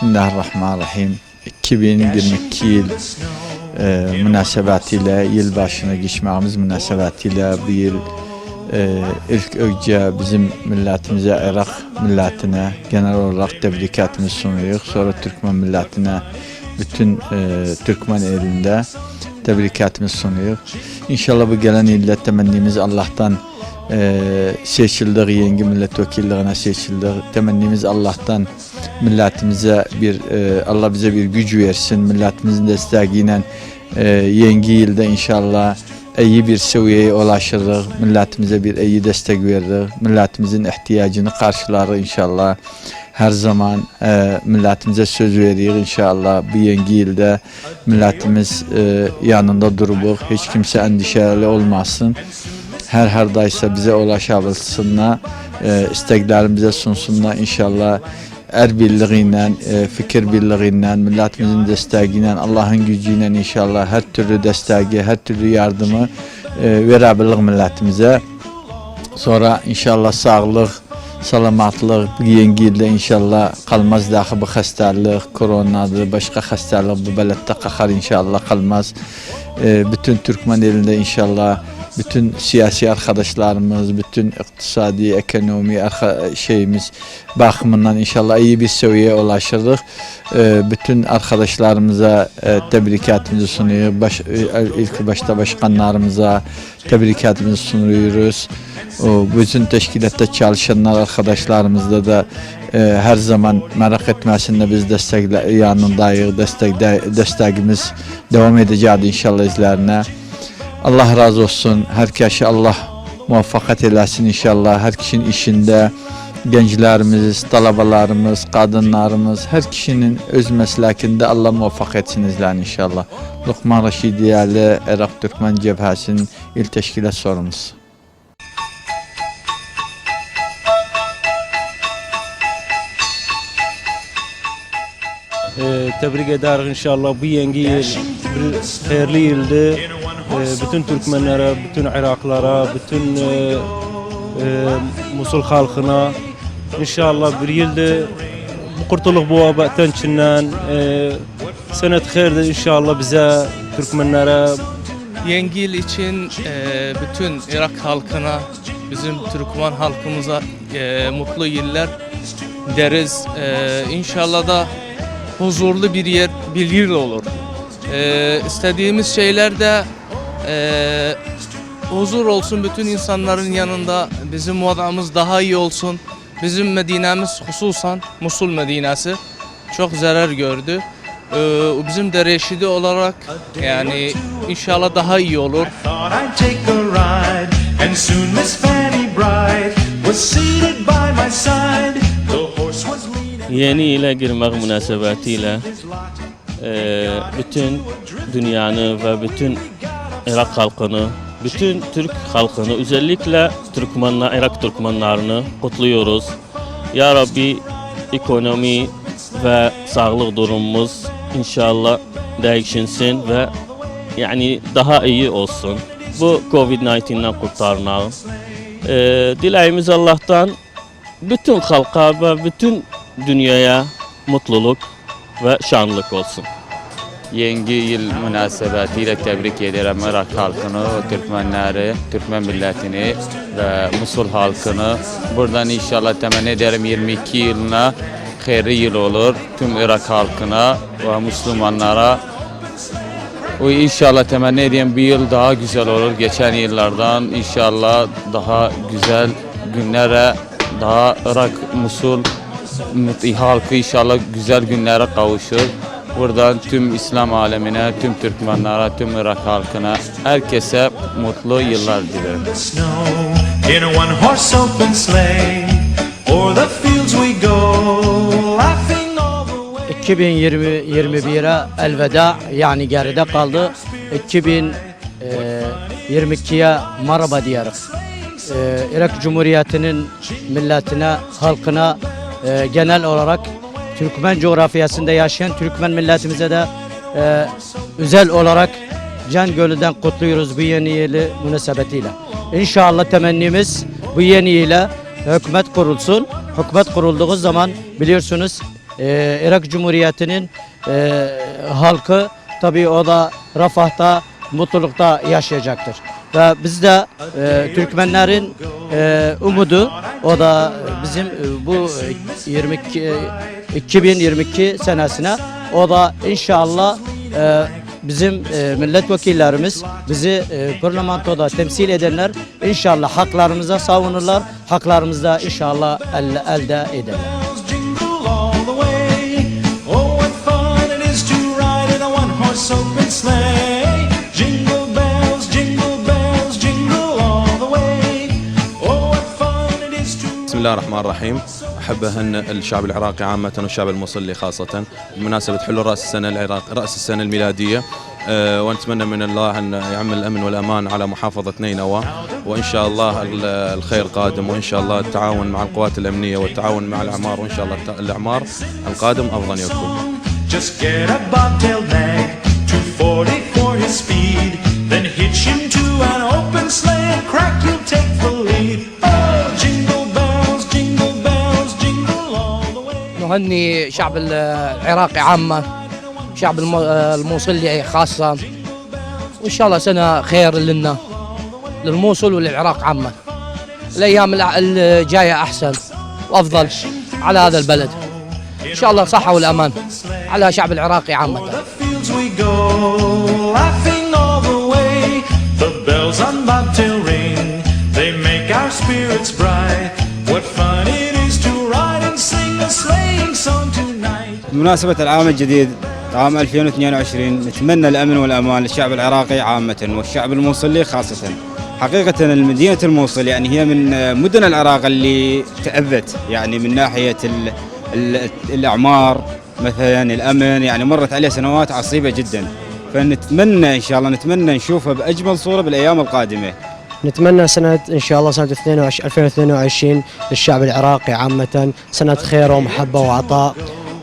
Bismillahirrahmanirrahim. 2022 yıl e, münasebetiyle, yılbaşına geçmemiz münasebetiyle bu yıl e, ilk önce bizim milletimize, Irak milletine genel olarak tebrikatımızı sunuyoruz. Sonra Türkmen milletine, bütün e, Türkmen elinde tebrikatımızı sunuyoruz. İnşallah bu gelen ilde temennimiz Allah'tan e, seçildik, yeni milletvekilliğine seçildik. Temennimiz Allah'tan milletimize bir e, Allah bize bir güç versin. Milletimizin desteğiyle e, yeni yılda inşallah iyi bir seviyeye ulaşırız. Milletimize bir iyi destek veririz. Milletimizin ihtiyacını karşılarız inşallah. Her zaman e, milletimize söz veriyor inşallah. Bu yeni yılda milletimiz e, yanında durup hiç kimse endişeli olmasın her hardaysa bize ulaşabilsinler, e, isteklerimize sunsunlar inşallah. Er birliğiyle, e, fikir birliğiyle, milletimizin desteğiyle, Allah'ın gücüyle inşallah her türlü desteği, her türlü yardımı e, verebilir milletimize. Sonra inşallah sağlık, salamatlık bu yeni yılda inşallah kalmaz daha bu hastalık, koronadır, başka hastalık bu belette kakar inşallah kalmaz. E, bütün Türkmen elinde inşallah bütün siyasi arkadaşlarımız, bütün iktisadi, ekonomi şeyimiz bakımından inşallah iyi bir seviyeye ulaşırdık. Ee, bütün arkadaşlarımıza tebrikatımızı sunuyor. Baş, e, ilk başta başkanlarımıza tebrikatımızı sunuyoruz. Bütün teşkilatta çalışanlar arkadaşlarımızda da her zaman merak etmesinler biz destekle yanındayız. Destek, desteğimiz devam edeceğiz inşallah izlerine. Allah razı olsun. Herkese Allah muvaffakat eylesin inşallah. Her kişinin işinde gençlerimiz, talabalarımız, kadınlarımız, her kişinin öz meslekinde Allah muvaffak etsin izleyin inşallah. Lokman Reşidiyeli Irak Türkmen Cebhesi'nin il teşkilat sorumlusu. Ee, tebrik ederiz inşallah bu yeni yıl bir hayırlı yıldı. Ee, bütün Türkmenlere, bütün Iraklara, bütün e, e, Musul halkına inşallah bir yılda bu kurtuluk bu vabetten çinden e, senet hayırdır inşallah bize Türkmenlere Yeni yıl için e, bütün Irak halkına, bizim Türkmen halkımıza e, mutlu yıllar deriz. E, inşallah da huzurlu bir yer, bir yıl olur. E, istediğimiz şeyler de e, huzur olsun bütün insanların yanında. Bizim vadamız daha iyi olsun. Bizim Medine'miz hususan Musul Medinesi çok zarar gördü. Ee, bizim de reşidi olarak yani inşallah daha iyi olur. Yeni yıla girmek münasebetiyle eee, bütün dünyanı ve bütün Irak halkını, bütün Türk halkını, özellikle Türkmenler, Irak Türkmenlerini kutluyoruz. Ya Rabbi ekonomi ve sağlık durumumuz inşallah değişsin ve yani daha iyi olsun. Bu Covid-19'den kurtarınalım. Eee dileğimiz Allah'tan bütün halka ve bütün dünyaya mutluluk ve şanlık olsun. Yeni yıl münasebetiyle tebrik ederim Irak halkını, Türkmenleri, Türkmen milletini ve Musul halkını. Buradan inşallah temenni ederim 22 yılına hayırlı yıl olur. Tüm Irak halkına ve Müslümanlara. O inşallah temenni ediyorum bir yıl daha güzel olur geçen yıllardan. İnşallah daha güzel günlere, daha Irak, Musul halkı inşallah güzel günlere kavuşur. Buradan tüm İslam alemine, tüm Türkmenlere, tüm Irak halkına, herkese mutlu yıllar dilerim. in a one horse open sleigh. O'er the fields we go, laughing all the way. 2020-21'e elveda yani geride kaldı. 2022'ye merhaba diyeriz. Ee, Irak Cumhuriyeti'nin milletine, halkına e, genel olarak Türkmen coğrafyasında yaşayan Türkmen milletimize de e, özel olarak can gönülden kutluyoruz bu yeni yılı münasebetiyle. İnşallah temennimiz bu yeni yıla hükümet kurulsun. Hükümet kurulduğu zaman biliyorsunuz e, Irak Cumhuriyeti'nin e, halkı tabii o da refahta, mutlulukta yaşayacaktır. Ve biz de e, Türkmenlerin e, umudu o da bizim e, bu e, 22 e, 2022 senesine o da inşallah e, bizim e, milletvekillerimiz bizi e, parlamentoda temsil edenler inşallah haklarımıza savunurlar. Haklarımızda inşallah el- elde ederler. bells أحبهن الشعب العراقي عامة والشعب المصلي خاصة. بمناسبة حلول رأس السنة العراق رأس السنة الميلادية آه، ونتمنى من الله أن يعمل الأمن والأمان على محافظة نينوى. وإن شاء الله الخير قادم وإن شاء الله التعاون مع القوات الأمنية والتعاون مع الأعمار وإن شاء الله الأعمار القادم أفضل يكون. Then hitch him to an open sleigh and crack you'll take the lead. نهني شعب العراقي عامة شعب الم- الموصلي خاصة. وإن شاء الله سنة خير لنا للموصل وللعراق عامة. الأيام الجاية أحسن وأفضل على هذا البلد. إن شاء الله صحة والأمان على شعب العراقي عامة. Spirits bright. What fun it is بمناسبة العام الجديد عام 2022 نتمنى الأمن والأمان للشعب العراقي عامة والشعب الموصلي خاصة. حقيقة المدينة الموصل يعني هي من مدن العراق اللي تأذت يعني من ناحية ال ال الأعمار مثلا الأمن يعني مرت عليه سنوات عصيبة جدا. فنتمنى إن شاء الله نتمنى نشوفها بأجمل صورة بالأيام القادمة. نتمنى سنة إن شاء الله سنة 22 2022 للشعب العراقي عامة سنة خير ومحبة وعطاء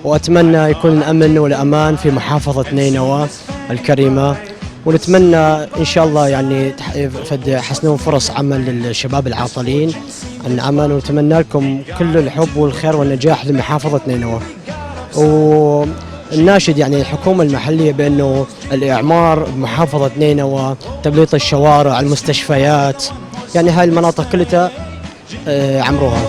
وأتمنى يكون الأمن والأمان في محافظة نينوى الكريمة. ونتمنى إن شاء الله يعني يحسنون فرص عمل للشباب العاطلين. عن عمل ونتمنى لكم كل الحب والخير والنجاح لمحافظة نينوى. والناشد يعني الحكومة المحلية بأنه الإعمار بمحافظة نينوى تبليط الشوارع المستشفيات يعني هاي المناطق كلها آه، عمروها.